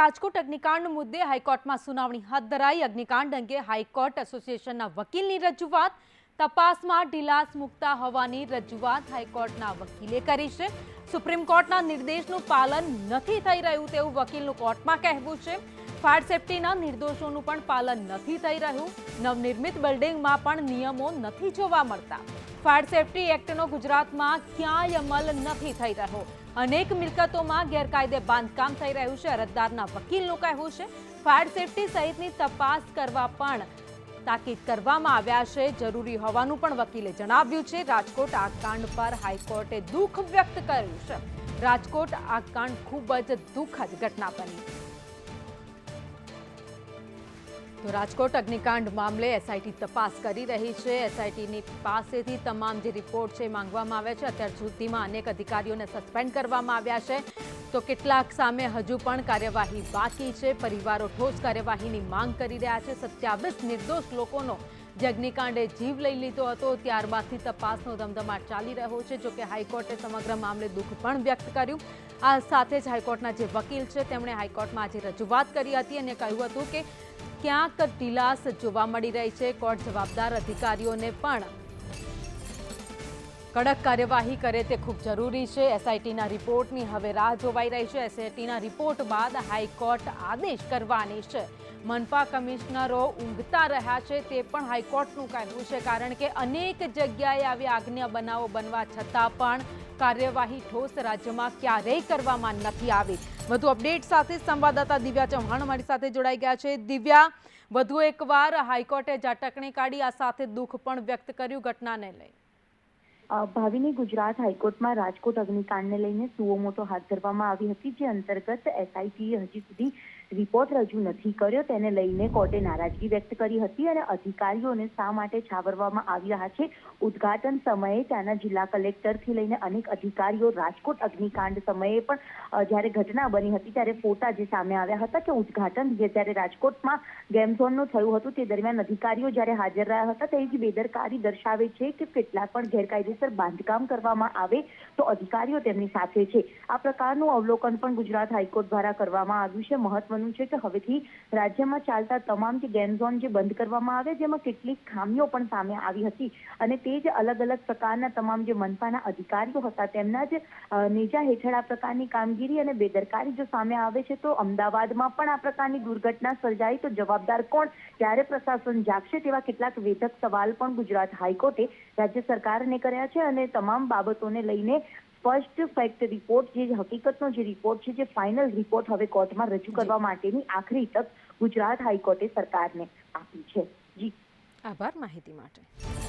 રાજકોટ અગ્નિકાંડ મુદ્દે હાઈકોર્ટમાં સુનાવણી હાથ ધરાઈ. અગ્નિકાંડ અંગે હાઈકોર્ટ એસોસિએશનના વકીલની રજૂઆત. તપાસમાં ઢીલાસ મુકતા હોવાની રજૂઆત હાઈકોર્ટના વકીલે કરી છે. સુપ્રીમ કોર્ટના નિર્દેશનું પાલન નથી થઈ રહ્યું તેવું વકીલનું કોર્ટમાં કહેવું છે. ફાયર સેફટીના નિર્દોષોનું પણ પાલન નથી થઈ રહ્યું. નવનિર્મિત બિલ્ડિંગમાં પણ નિયમો નથી જોવા મળતા. ફાયર સેફટી એક્ટનો ગુજરાતમાં ક્યાંય અમલ નથી થઈ રહ્યો. અનેક મિલકતોમાં ગેરકાયદે બાંધકામ થઈ રહ્યું છે. અરજદારના વકીલનું કહેવું છે, ફાયર સેફટી સહિતની તપાસ કરવા પણ તાકીદ કરવામાં આવ્યા છે. જરૂરી હોવાનું પણ વકીલે જણાવ્યું છે. રાજકોટ આ કાંડ પર હાઈકોર્ટે દુઃખ વ્યક્ત કર્યું છે. રાજકોટ આ કાંડ ખૂબ જ દુઃખદ ઘટના બની. રાજકોટ અગ્નિકાંડ મામલે એસઆઈટી તપાસ કરી રહી છે. એસઆઈટીની પાસેથી તમામ જે રિપોર્ટ છે માંગવામાં આવ્યા છે. અત્યાર સુધીમાં અનેક અધિકારીઓને સસ્પેન્ડ કરવામાં આવ્યા છે. તો કેટલાક સામે હજુ પણ કાર્યવાહી બાકી છે. પરિવારો ઠોસ કાર્યવાહીની માંગ કરી રહ્યા છે. સત્યાવીસ નિર્દોષ લોકોનો જે અગ્નિકાંડે જીવ લઈ લીધો હતો, ત્યારબાદથી તપાસનો ધમધમાટ ચાલી રહ્યો છે. જોકે હાઈકોર્ટે સમગ્ર મામલે દુઃખ પણ વ્યક્ત કર્યું. આ સાથે જ હાઈકોર્ટના જે વકીલ છે, તેમણે હાઈકોર્ટમાં આજે રજૂઆત કરી હતી અને કહ્યું હતું કે ક્યાંક ઢીલાસ જોવા મળી રહી છે. કોર્ટ જવાબદાર અધિકારીઓને પણ કડક કાર્યવાહી કરે તે ખૂબ જરૂરી છે. એસઆઈટીના રિપોર્ટની હવે રાહ જોવાઈ રહી છે. એસઆઈટીના રિપોર્ટ બાદ હાઈકોર્ટ આદેશ કરવાની છે. મનપા કમિશનરો ઊંઘતા રહ્યા છે તે પણ હાઈકોર્ટનું કહેવું છે કારણ કે અનેક જગ્યાએ આવી આજ્ઞા બનાવો બનવા છતાં પણ કાર્યવાહી ઠોસ રાજ્યમાં ક્યારેય કરવામાં નથી આવી. વધુ અપડેટ સાથે સંવાદદાતા દિવ્યા ચૌહાણ અમારી સાથે જોડાઈ ગયા છે. દિવ્યા, વધુ એકવાર હાઈકોર્ટે ઝાટકણી કાઢી આ સાથે દુઃખ પણ વ્યક્ત કર્યું ઘટનાને લઈ. ભાવિની ગુજરાત હાઈકોર્ટમાં રાજકોટ અગ્નિકાંડને લઈને સુઓ મોટો હાથ ધરવામાં આવી હતી, જે અંતર્ગત એસઆઈટીએ હજી સુધી રિપોર્ટ રજૂ નથી કર્યો. તેને લઈને કોર્ટે નારાજગી વ્યક્ત કરી હતી અને અધિકારીઓને શા માટે છાવરવામાં આવ્યા છે? ઉદ્ઘાટન સમયે ત્યાંના જિલ્લા કલેક્ટરથી લઈને અનેક અધિકારીઓ રાજકોટ અગ્નિકાંડ સમયે પણ જ્યારે ઘટના બની હતી ત્યારે ફોટા જે સામે આવ્યા હતા કે ઉદ્ઘાટન જે ત્યારે રાજકોટમાં ગેમ ઝોનનું થયું હતું તે દરમિયાન અધિકારીઓ જ્યારે હાજર રહ્યા હતા તેની જ બેદરકારી દર્શાવે છે કે કેટલાક પણ ગેરકાયદેસર બાંધકામ કરવામાં આવે તો અધિકારીઓ તેમની સાથે છે. આ પ્રકારનું અવલોકન પણ ગુજરાત હાઈકોર્ટ દ્વારા કરવામાં આવ્યું છે. મહત્વનું છે કે હવેથી રાજ્યમાં ચાલતા તમામ જે ગેમ જે બંધ કરવામાં આવે, જેમાં કેટલીક ખામીઓ પણ સામે આવી હતી અને તે જ અલગ અલગ પ્રકારના તમામ જે મનપાના અધિકારીઓ હતા, તેમના જ નેજા હેઠળ આ પ્રકારની કામગીરી અને બેદરકારી જો સામે આવે છે, તો અમદાવાદમાં પણ આ પ્રકારની દુર્ઘટના સર્જાઈ તો જવાબદાર કોણ? ત્યારે પ્રશાસન જાગશે તેવા કેટલાક વેધક સવાલ પણ ગુજરાત હાઈકોર્ટે રાજ્ય સરકારને કર્યા છે અને તમામ બાબતોને લઈને સ્પષ્ટ ફેક્ટ રિપોર્ટ જે હકીકતનો જે રિપોર્ટ છે જે ફાઇનલ રિપોર્ટ હવે કોર્ટમાં રજૂ કરવા માટેની આખરી તક ગુજરાત હાઈકોર્ટે સરકારને આપી છે. જી. આભાર માહિતી માટે.